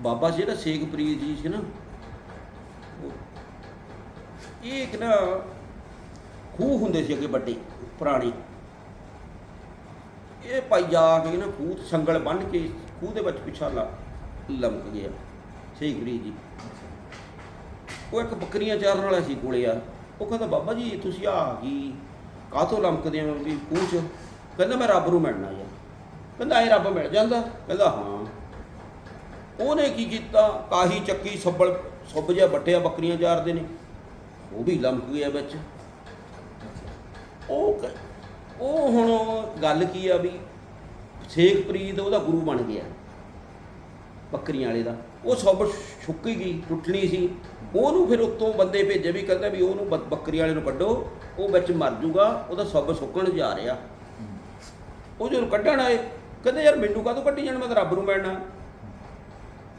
ਬਾਬਾ ਜਿਹੜਾ ਸ਼ੇਖਪ੍ਰੀਤ ਜੀ ਸੀ ਨਾ, ਉਹ- ਇਹ ਇੱਕ ਨਾ ਖੂਹ ਹੁੰਦੇ ਸੀ ਅੱਗੇ ਵੱਡੇ, ਪੁਰਾਣੇ। ਇਹ ਭਾਈ ਜਾ ਕੇ ਨਾ ਖੂਹ ਸੰਗਲ ਬੰਨ ਕੇ ਖੂਹ ਦੇ ਵਿੱਚ ਪਿਛਾ ਲਾ, ਲਮਕ ਗਿਆ, ਸ਼ੇਖਪ੍ਰੀਤ ਜੀ। ਉਹ ਇੱਕ ਬੱਕਰੀਆਂ ਚਾਰਨ ਵਾਲਾ ਸੀ ਕੋਲੇ ਆ। ਉਹ ਕਹਿੰਦਾ, ਬਾਬਾ ਜੀ, ਤੁਸੀਂ ਆ ਕੀ? ਕਾਹਤੋਂ ਲਮਕਦੇ ਹੋ ਵੀ ਖੂਹ 'ਚ? ਕਹਿੰਦਾ, ਮੈਂ ਰੱਬ ਨੂੰ ਮਿਲਣਾ ਯਾਰ। ਕਹਿੰਦਾ ਇਹ ਰੱਬ ਮਿਲ ਜਾਂਦਾ? ਕਹਿੰਦਾ, ਹਾਂ। ਉਹਨੇ ਕੀ ਕੀਤਾ? ਕਾਹੀ ਚੱਕੀ ਸੱਬਲ ਸੁੱਬ ਜਿਹਾ ਬੱਟਿਆ ਬੱਕਰੀਆਂ ਚਾਰਦੇ ਨੇ। ਉਹ ਵੀ ਲਮਕ ਗਿਆ ਵਿੱਚ। ਉਹ ਕ- ਉਹ ਹੁਣ ਗੱਲ ਕੀ ਆ ਵੀ ਸ਼ੇਖਪ੍ਰੀਤ ਉਹਦਾ ਗੁਰੂ ਬਣ ਗਿਆ। ਬੱਕਰੀਆਂ ਵਾਲੇ ਦਾ। ਉਹ ਸਭ ਸੁੱਕੀ ਗਈ, ਟੁੱਟਣੀ ਸੀ। ਉਹਨੂੰ ਫਿਰ ਉੱਤੋਂ ਬੰਦੇ ਭੇਜੇ ਵੀ ਕਹਿੰਦਾ ਵੀ ਉਹਨੂੰ ਬ- ਬੱਕਰੀ ਵਾਲੇ ਨੂੰ ਕੱਢੋ। ਉਹ ਵਿੱਚ ਮਰ ਜੂਗਾ, ਉਹਦਾ ਸਭ ਸੁੱਕਣ ਜਾ ਰਿਹਾ। ਉਹ ਜਦੋਂ ਕੱਢਣ ਆਏ, ਕਹਿੰਦੇ ਯਾਰ ਮੈਨੂੰ ਕਾਹਤੋਂ ਕੱਢੀ ਜਾਣ? ਮੈਂ ਤਾਂ ਰੱਬ ਨੂੰ ਮਿਲਣਾ।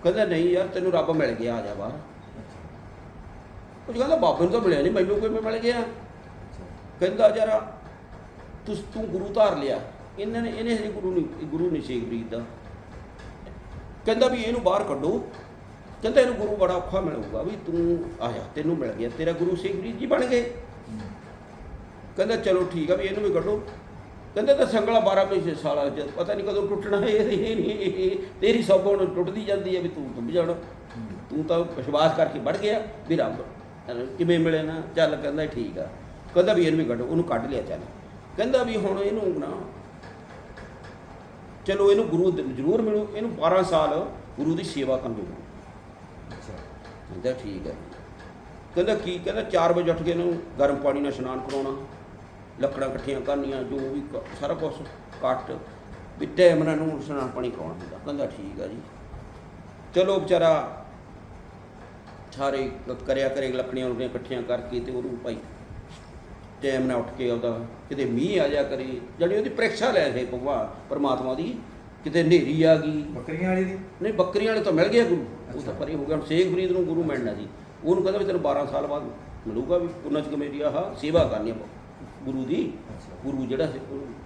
ਕਹਿੰਦਾ, ਨਹੀਂ ਯਾਰ, ਤੈਨੂੰ ਰੱਬ ਮਿਲ ਗਿਆ, ਆ ਜਾ ਬਾਹਰ। ਉਹ ਕਹਿੰਦਾ, ਬਾਬੇ ਨੂੰ ਤਾਂ ਮਿਲਿਆ ਨਹੀਂ, ਮੈਨੂੰ ਕਿਵੇਂ ਮਿਲ ਗਿਆ? ਕਹਿੰਦਾ ਯਾਰ ਤੂੰ ਤੂੰ ਗੁਰੂ ਧਾਰ ਲਿਆ। ਇਹਨਾਂ ਨੇ, ਇਹਨੇ ਹਜੇ ਗੁਰੂ ਨਹੀਂ ਗੁਰੂ ਨਹੀਂ ਸ਼ੇਖਪ੍ਰੀਤ ਦਾ ਕਹਿੰਦਾ ਵੀ ਇਹਨੂੰ ਬਾਹਰ ਕੱਢੋ। ਕਹਿੰਦਾ, ਇਹਨੂੰ ਗੁਰੂ ਬੜਾ ਔਖਾ ਮਿਲੂਗਾ ਵੀ ਤੂੰ ਆਇਆ ਤੈਨੂੰ ਮਿਲ ਗਿਆ, ਤੇਰਾ ਗੁਰੂ ਸ਼ੇਖ ਸ਼ੇਖਪ੍ਰੀਤ ਜੀ ਬਣ ਗਏ। ਕਹਿੰਦਾ, ਚਲੋ ਠੀਕ ਆ, ਵੀ ਇਹਨੂੰ ਵੀ ਕੱਢੋ। ਕਹਿੰਦੇ ਤਾਂ ਸੰਗਲਾ 12 ਮਹੀਨੇ ਸਾਲਾ ਜਦ ਪਤਾ ਨਹੀਂ ਕਦੋਂ ਟੁੱਟਣਾ ਇਹ ਤੇਰੀ ਸਭ ਹੁਣ ਟੁੱਟਦੀ ਜਾਂਦੀ ਹੈ ਵੀ ਤੂੰ ਡੁੱਬ ਜਾਣਾ। ਤੂੰ ਤਾਂ ਵਿਸ਼ਵਾਸ ਕਰਕੇ ਵੜ ਗਿਆ ਵੀ ਰੱਬ ਕਿਵੇਂ ਮਿਲੇ ਨਾ ਚੱਲ ਕਹਿੰਦਾ ਠੀਕ ਆ। ਕਹਿੰਦਾ ਵੀ ਇਹਨੂੰ ਵੀ ਕੱਢੋ ਉਹਨੂੰ ਕੱਢ ਲਿਆ ਚੱਲ। ਕਹਿੰਦਾ ਵੀ ਹੁਣ ਇਹਨੂੰ ਨਾ ਚਲੋ ਇਹਨੂੰ ਗੁਰੂ ਜ਼ਰੂਰ ਮਿਲੂ ਇਹਨੂੰ 12 ਸਾਲ ਗੁਰੂ ਦੀ ਸੇਵਾ ਕਰਨ ਦੇ ਕਹਿੰਦਾ ਠੀਕ ਹੈ। ਕਹਿੰਦਾ ਕੀ ਕਹਿੰਦਾ 4 ਵਜੇ ਉੱਠ ਕੇ ਇਹਨੂੰ ਗਰਮ ਪਾਣੀ ਨਾਲ ਇਸ਼ਨਾਨ ਕਰਾਉਣਾ। ਲੱਕੜਾਂ ਇਕੱਠੀਆਂ ਕਰਨੀਆਂ ਜੋ ਵੀ ਕ- ਸਾਰਾ ਕੁਝ ਕੱਟ ਵੀ ਟਾਈਮ ਨਾਲ ਨੂੰ ਇਸ਼ਨਾਨ ਪਾਣੀ ਕਰਾਉਣਾ ਹੁੰਦਾ। ਕਹਿੰਦਾ ਠੀਕ ਆ ਜੀ। ਚਲੋ ਵਿਚਾਰਾ ਸਾਰੇ ਕ- ਕਰਿਆ ਕਰੇ ਲੱਕੜੀਆਂ ਲੁਕੜੀਆਂ ਇਕੱਠੀਆਂ ਕਰਕੇ ਤੇ ਉਹਨੂੰ ਭਾਈ ਟਾਈਮ ਨਾਲ ਉੱਠ ਕੇ ਆਉਂਦਾ ਕਿਤੇ ਮੀਂਹ ਆ ਜਾ ਕਰੇ ਜਿਹੜੀ ਉਹਦੀ ਪ੍ਰੀਖਿਆ ਲੈ ਸੀ ਭਗਵਾਨ ਪਰਮਾਤਮਾ ਦੀ ਕਿਤੇ ਹਨੇਰੀ ਆ ਗਈ। ਬੱਕਰੀਆਂ ਵਾਲੀ ਦੀ? ਨਹੀਂ ਬੱਕਰੀਆਂ ਵਾਲੇ ਤਾਂ ਮਿਲ ਗਿਆ ਗੁਰੂ। ਉਹ ਤਾਂ ਅੱਛਾ। ਪਰੇ ਹੋ ਗਿਆ ਹੁਣ ਸ਼ੇਖ ਫਰੀਦ ਨੂੰ ਗੁਰੂ ਮਿਲਣਾ ਸੀ ਉਹਨੂੰ ਕਹਿੰਦਾ ਵੀ ਤੈਨੂੰ 12 ਸਾਲ ਬਾਅਦ ਮਿਲੂਗਾ ਵੀ ਉਹਨਾਂ ਚ ਕਮੇਰੀ ਆਹ ਸੇਵਾ ਕਰਨੀ ਆ ਗੁਰੂ ਦੀ ਗੁਰੂ ਜਿਹੜਾ ਸੀ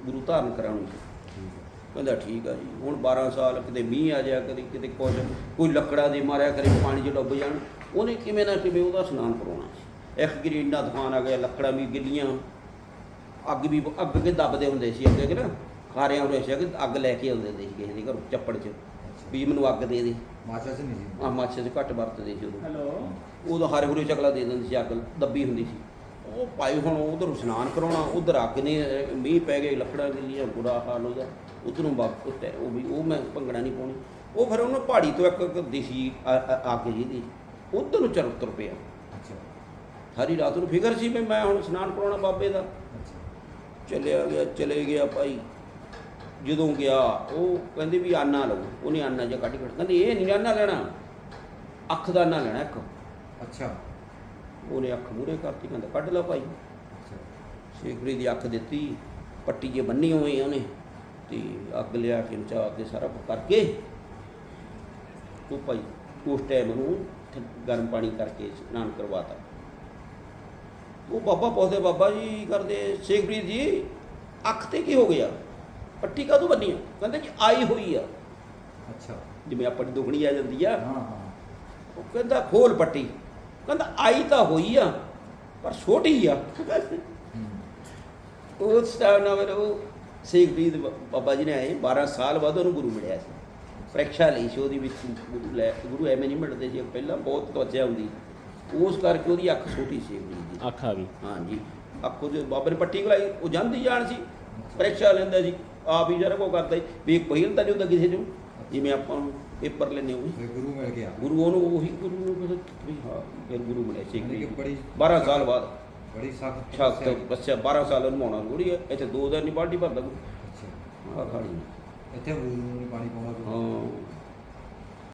ਗੁਰੂ ਧਾਰਨ ਕਰਾਉਣੀ ਸੀ ਕਹਿੰਦਾ ਠੀਕ ਆ ਜੀ ਹੁਣ 12 ਸਾਲ ਕਿਤੇ ਮੀਂਹ ਆ ਜਾ ਕਦੇ ਕਿਤੇ ਕੁਝ ਕੋਈ ਲੱਕੜਾ ਦੇ ਮਾਰਿਆ ਕਰੇ ਪਾਣੀ 'ਚ ਡੁੱਬ ਜਾਣ। ਉਹਨੇ ਕਿਵੇਂ ਨਾ ਕਿਵੇਂ ਉਹਦਾ ਇਸ਼ਨਾਨ ਕਰਾਉਣਾ ਸੀ। ਇੱਕ ਗਰੀ ਇੰਨਾ ਤੂਫਾਨ ਆ ਗਿਆ ਲੱਕੜਾਂ ਵੀ ਗਿੱਲੀਆਂ। ਅੱਗ ਵੀ ਅੱਗ ਕੇ ਦੱਬਦੇ ਹੁੰਦੇ ਸੀ ਅੱਗੇ ਕਿ ਨਾ। ਖਾਰਿਆਂ ਉਰੇ ਸੀ ਕਿ ਅੱਗ ਲੈ ਕੇ ਆਉਂਦੇ ਸੀ ਕਿਸੇ ਦੇ ਘਰੋਂ ਚੱਪੜ 'ਚ। ਵੀ ਮੈਨੂੰ ਅੱਗ ਦੇ ਦੇ। ਮਾਚਾ ਚ ਨਹੀਂ ਜੀ ਆ ਮਾਛੇ 'ਚ ਘੱਟ ਵਰਤਦੇ ਸੀ ਉਦੋਂ। ਹੈਲੋ। ਉਦੋਂ ਹਰੇ ਹੁਰੇ ਚਕਲਾ ਦੇ ਦਿੰਦੇ ਸੀ ਅੱਗ ਦੱਬੀ ਹੁੰਦੀ ਸੀ। ਉਹ ਭਾਈ ਹੁਣ ਉਧਰ ਇਸ਼ਨਾਨ ਕਰਾਉਣਾ ਉਧਰ ਅੱਗ ਨੇ ਅਹ, ਮੀਂਹ ਪੈ ਗਏ ਲੱਕੜਾਂ ਗਿੱਲੀਆਂ ਬੁਰਾ ਹਾਲ ਉਹਦਾ ਉਧਰੋਂ ਵਾਪਸ ਉਹ ਵੀ ਉਹ ਮੈਂ ਭੰਗੜਾ ਨਹੀਂ ਪਾਉਣੀ। ਉਹ ਫਿਰ ਉਹਨੂੰ ਪਹਾੜੀ ਤੋਂ ਇੱਕ ਇੱਕ ਦਿਸੀ ਅ- ਅ- ਅੱਗ ਜੀ ਦੀ ਉਧਰ ਨੂੰ ਚਰ ਤੁਰ ਪਿਆ। ਅੱਛਾ। ਸਾਰੀ ਰਾਤ ਨੂੰ ਫਿਕਰ ਸੀ ਵੀ ਮੈਂ ਹੁਣ ਇਸ਼ਨਾਨ ਕਰਾਉਣਾ ਬਾਬੇ ਦਾ। ਚੱਲਿਆ ਗਿਆ ਚਲੇ ਗਿਆ ਭਾਈ। ਜਦੋਂ ਗਿਆ ਉਹ ਕਹਿੰਦੇ ਵੀ ਆਨਾ ਲਓ ਉਹਨੇ ਆਨਾ ਜਿਹਾ ਕੱਢ ਕੇ ਕਹਿੰਦੇ ਇਹ ਨਹੀਂ ਆਨਾ ਲੈਣਾ। ਅੱਖ ਦਾ ਆਨਾ ਲੈਣਾ ਇੱਕ। ਅੱਛਾ। ਉਹਨੇ ਅੱਖ ਮੂਰੇ ਕਰਤੀ ਕਹਿੰਦਾ ਕੱਢ ਲਾ ਭਾਈ। ਸ਼ੇਖਰੀ ਦੀ ਅੱਖ ਦਿੱਤੀ ਪੱਟੀ ਜੇ ਬੰਨੀ ਹੋਈ ਉਹਨੇ ਤੇ ਅੱਗ ਲਿਆ ਕੇ ਨਚਾ ਕੇ ਸਾਰਾ ਕਰਕੇ ਉਹ ਭਾਈ ਉਸ ਟਾਈਮ ਨੂੰ ਗਰਮ ਪਾਣੀ ਕਰਕੇ ਇਸ਼ਨਾਨ ਕਰਵਾਤਾ। ਉਹ ਬਾਬਾ ਪੁੱਛਦੇ ਬਾਬਾ ਜੀ ਕਰਦੇ ਸ਼ੇਖਪ੍ਰੀਤ ਜੀ ਅੱਖ ਤੇ ਕੀ ਹੋ ਗਿਆ? ਪੱਟੀ ਕਾਹਦੋਂ ਬੰਨੀ ਆ? ਕਹਿੰਦੇ ਜੀ ਆਈ ਹੋਈ ਆ। ਅੱਛਾ। ਜਿਵੇਂ ਆਪਣੀ ਦੁਖਣੀ ਆ ਜਾਂਦੀ ਆ। ਹਾਂ ਹਾਂ। ਉਹ ਕਹਿੰਦਾ ਖੋਲ ਪੱਟੀ। ਕਹਿੰਦਾ ਆਈ ਤਾਂ ਹੋਈ ਆ ਪਰ ਛੋਟੀ ਆ। ਉਸ ਟਾਈਮ ਨਾਲ ਉਹ ਸ਼ੇਖਪ੍ਰੀਤ ਬਾਬਾ ਜੀ ਨੇ ਆਏ 12 ਸਾਲ ਬਾਅਦ ਉਹਨੂੰ ਗੁਰੂ ਮਿਲਿਆ ਸੀ। ਪ੍ਰੀਖਿਆ ਲਈ ਸੀ ਉਹਦੀ ਵਿੱਚ ਗੁਰੂ ਲੈ ਗੁਰੂ ਐਵੇਂ ਨਹੀਂ ਮਿਲਦੇ ਸੀ ਪਹਿਲਾਂ ਬਹੁਤ ਤਵੱਜਿਆ ਹੁੰਦੀ ਉਸ ਕਰਕੇ ਉਹਦੀ ਅੱਖ ਛੋਟੀ ਸੀ ਦੀ। ਅੱਖ ਆ ਗਈ। ਹਾਂਜੀ। ਅੱਖ ਉਹਦੇ ਬਾਬੇ ਨੇ ਪੱਟੀ ਖਲਾਈ ਉਹ ਜਾਂਦੀ ਜਾਣ ਸੀ ਪ੍ਰੀਖਿਆ ਲੈਂਦਾ ਸੀ ਆਪ ਹੀ ਜਰਾ ਕੋ ਕਰਦਾ ਵੀ ਪਹਿਲ ਤਾਂ ਨਹੀਂ ਹੁੰਦਾ ਕਿਸੇ ਨੂੰ ਜਿਵੇਂ ਆਪਾਂ ਨੂੰ ਪੇਪਰ ਲੈਣੇ ਹੋਵੇ ਫਿਰ ਗੁਰੂ ਮਿਲ ਗਿਆ। ਗੁਰੂ ਉਹਨੂੰ ਉਹੀ ਗੁਰੂ ਨੂੰ ਫਿਰ ਵੀ ਹਾਂ ਫਿਰ ਗੁਰੂ ਮਿਲਿਆ ਸ਼ੇਖਪ੍ਰੀਤ ਬੜੀ 12 ਸਾਲ ਬਾਅਦ। ਬੜੀ ਸਖਤ ਛਾਤ ਬੱਚਾ 12 ਸਾਲ ਨਿਭਾਉਣਾ ਜ਼ਰੂਰੀ ਹੈ ਇੱਥੇ ਦੋ ਦਿਨ ਨਹੀਂ ਬਾਲਟੀ ਭਰਦਾ ਅੱਛਾ। ਖਾਣੀ। ਇੱਥੇ ਗੁਰੂ ਨੂੰ ਪਾਣੀ ਪਾਉਣਾ। ਹਾਂ।